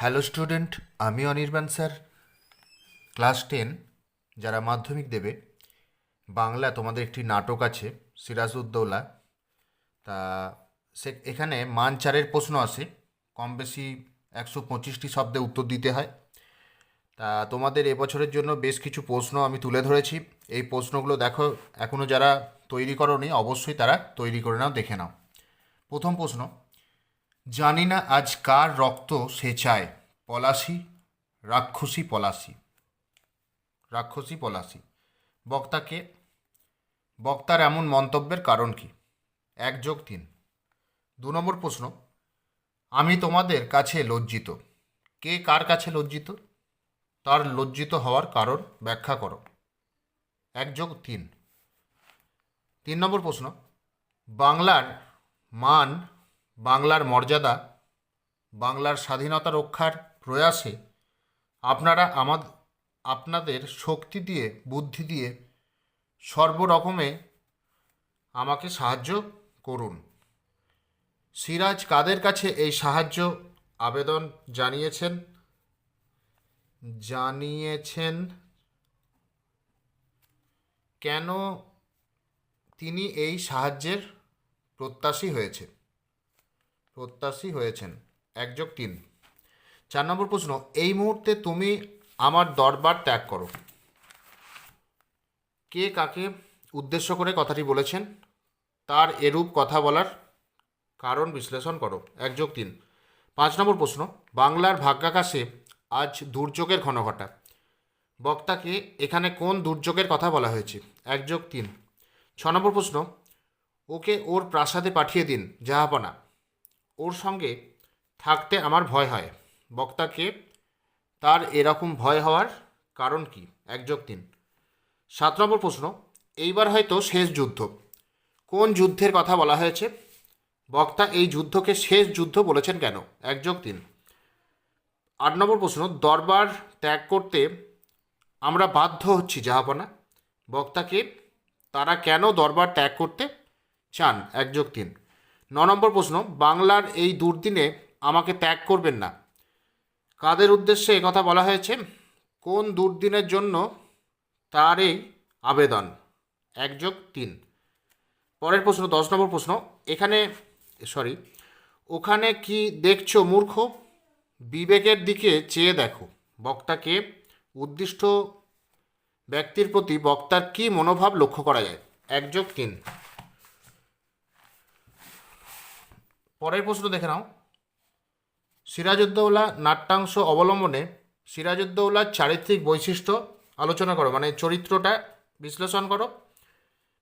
Hello student, আমি Anirban sir. Class ten, যারা মাধ্যমিক দেবে, বাংলা তোমাদের একটি নাটক আছে, সিরাজউদ্দৌলা। তা সে এখানে মান চারের প্রশ্ন আসে, কম বেশি একশো পঁচিশটি শব্দে উত্তর দিতে হয়। তা তোমাদের এবছরের জন্য বেশ কিছু প্রশ্ন আমি তুলে ধরেছি। এই প্রশ্নগুলো দেখো এখনও যারা তৈরি করনি, অবশ্যই তারা তৈরি করে নাও, দেখে নাও। প্রথম প্রশ্ন জানি না আজ কার রক্ত সে চায়, পলাশি, রাক্ষসী পলাশি। রাক্ষসী পলাশি। বক্তাকে, বক্তার এমন মন্তব্যের কারণ কি? এক যোগ তিন। দু নম্বর প্রশ্ন, আমি তোমাদের কাছে লজ্জিত। কে কার কাছে লজ্জিত? তার লজ্জিত হওয়ার কারণ ব্যাখ্যা করো। এক যোগ তিন। তিন নম্বর প্রশ্ন, বাংলার মান বাংলার মর্যাদা, বাংলার স্বাধীনতা রক্ষার প্রয়াসে আপনারা আমাদ, আপনাদের শক্তি দিয়ে, বুদ্ধি দিয়ে সর্বরকমে আমাকে সাহায্য করুন। সিরাজ কাদের কাছে এই সাহায্য আবেদন জানিয়েছেন? জানিয়েছেন কেন তিনি এই সাহায্যের প্রত্যাশী হয়েছে? প্রত্যাশী হয়েছেন। একযোগ তিন। চার নম্বর প্রশ্ন, এই মুহূর্তে তুমি আমার দরবার ত্যাগ করো। কে কাকে উদ্দেশ্য করে কথাটি বলেছেন? তার এরূপ কথা বলার কারণ বিশ্লেষণ করো। একযোগ তিন। পাঁচ নম্বর প্রশ্ন, বাংলার ভাগ্যাকাশে আজ দুর্যোগের ঘনঘটা। বক্তাকে এখানে কোন দুর্যোগের কথা বলা হয়েছে? একযোগ তিন। ছ নম্বর প্রশ্ন, ওকে ওর প্রাসাদে পাঠিয়ে দিন জাহাপনা ওর সঙ্গে থাকতে আমার ভয় হয়। বক্তাকে তার এরকম ভয় হওয়ার কারণ কি? একযোগ তিন। সাত নম্বর প্রশ্ন, এইবার হয়তো শেষ যুদ্ধ। কোন যুদ্ধের কথা বলা হয়েছে? বক্তা এই যুদ্ধকে শেষ যুদ্ধ বলেছেন কেন? একযোগ তিন। আট নম্বর প্রশ্ন, দরবার ত্যাগ করতে আমরা বাধ্য হচ্ছি জাহাপনা বক্তাকে তারা কেন দরবার ত্যাগ করতে চান? একযোগ তিন। ন নম্বর প্রশ্ন, বাংলার এই দুর্দিনে আমাকে ত্যাগ করবেন না। কাদের উদ্দেশ্যে কথা বলা হয়েছে? কোন দুর্দিনের জন্য তার এই আবেদন একযোগ তিন। পরের প্রশ্ন, দশ নম্বর প্রশ্ন, এখানে, সরি, ওখানে কি দেখছ মূর্খ? বিবেকের দিকে চেয়ে দেখো। বক্তাকে উদ্দিষ্ট ব্যক্তির প্রতি বক্তার কি মনোভাব লক্ষ্য করা যায়? একযোগ তিন। পরের প্রশ্ন দেখে নাও। সিরাজউদ্দৌলা নাট্যাংশ অবলম্বনে সিরাজউদ্দৌলার চারিত্রিক বৈশিষ্ট্য আলোচনা করো মানে চরিত্রটা বিশ্লেষণ করো।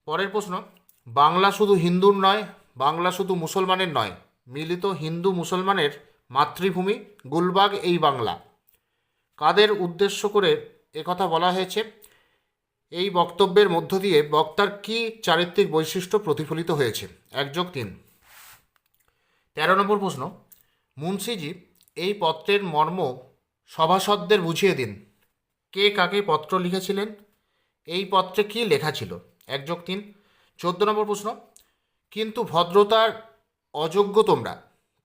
পরের প্রশ্ন, বাংলা শুধু হিন্দুর নয়, বাংলা শুধু মুসলমানের নয়, মিলিত হিন্দু মুসলমানের মাতৃভূমি গুলবাগ এই বাংলা। কাদের উদ্দেশ্য করে একথা বলা হয়েছে? এই বক্তব্যের মধ্য দিয়ে বক্তার কী চারিত্রিক বৈশিষ্ট্য প্রতিফলিত হয়েছে? একযোগ তিন। তেরো নম্বর প্রশ্ন, মুন্সিজি এই পত্রের মর্ম সভাসদদের বুঝিয়ে দিন। কে কাকে পত্র লিখেছিলেন? এই পত্রে কী লেখা ছিল? একযোগ তিন। চোদ্দ নম্বর প্রশ্ন, কিন্তু ভদ্রতার অযোগ্য তোমরা,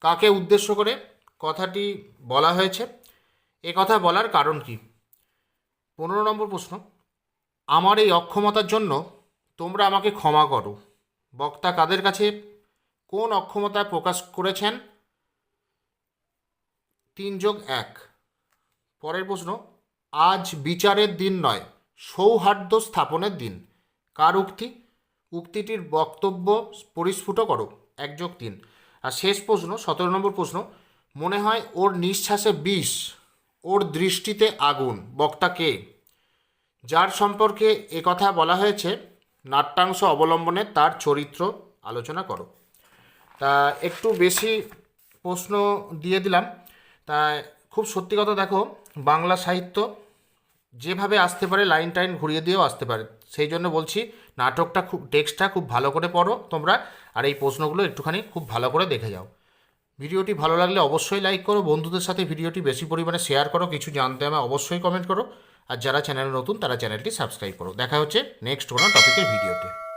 কাকে উদ্দেশ্য করে কথাটি বলা হয়েছে? এ কথা বলার কারণ কি? পনেরো নম্বর প্রশ্ন, আমার এই অক্ষমতার জন্য তোমরা আমাকে ক্ষমা করো। বক্তা কাদের কাছে কোন অক্ষমতা প্রকাশ করেছেন? তিন যোগ এক। পরের প্রশ্ন, আজ বিচারের দিন নয়, সৌহার্দ্য স্থাপনের দিন। কার উক্তি? উক্তিটির বক্তব্য পরিস্ফুট করো, এক যোগ তিন। আর শেষ প্রশ্ন, সতেরো নম্বর প্রশ্ন, মনে হয় ওর নিঃশ্বাসে বিষ, ওর দৃষ্টিতে আগুন। বক্তা কে? যার সম্পর্কে কথা বলা হয়েছে, নাট্যাংশ অবলম্বনে তার চরিত্র আলোচনা করো। তা একটু বেশি প্রশ্ন দিয়ে দিলাম। তা খুব সত্যি কথা দেখো, বাংলা সাহিত্য যেভাবে আসতে পারে, লাইন টাইন ঘুরিয়ে দিয়েও আসতে পারে। সেই জন্য বলছি, নাটকটা খুব, টেক্সটটা খুব ভালো করে পড়ো তোমরা, আর এই প্রশ্নগুলো একটুখানি খুব ভালো করে দেখে যাও। ভিডিওটি ভালো লাগলে অবশ্যই লাইক করো, বন্ধুদের সাথে ভিডিওটি বেশি পরিমাণে শেয়ার করো, কিছু জানতে আমায় অবশ্যই কমেন্ট করো, আর যারা চ্যানেলে নতুন, তারা চ্যানেলটি সাবস্ক্রাইব করো। দেখা হচ্ছে নেক্সট কোনো টপিকের ভিডিওতে।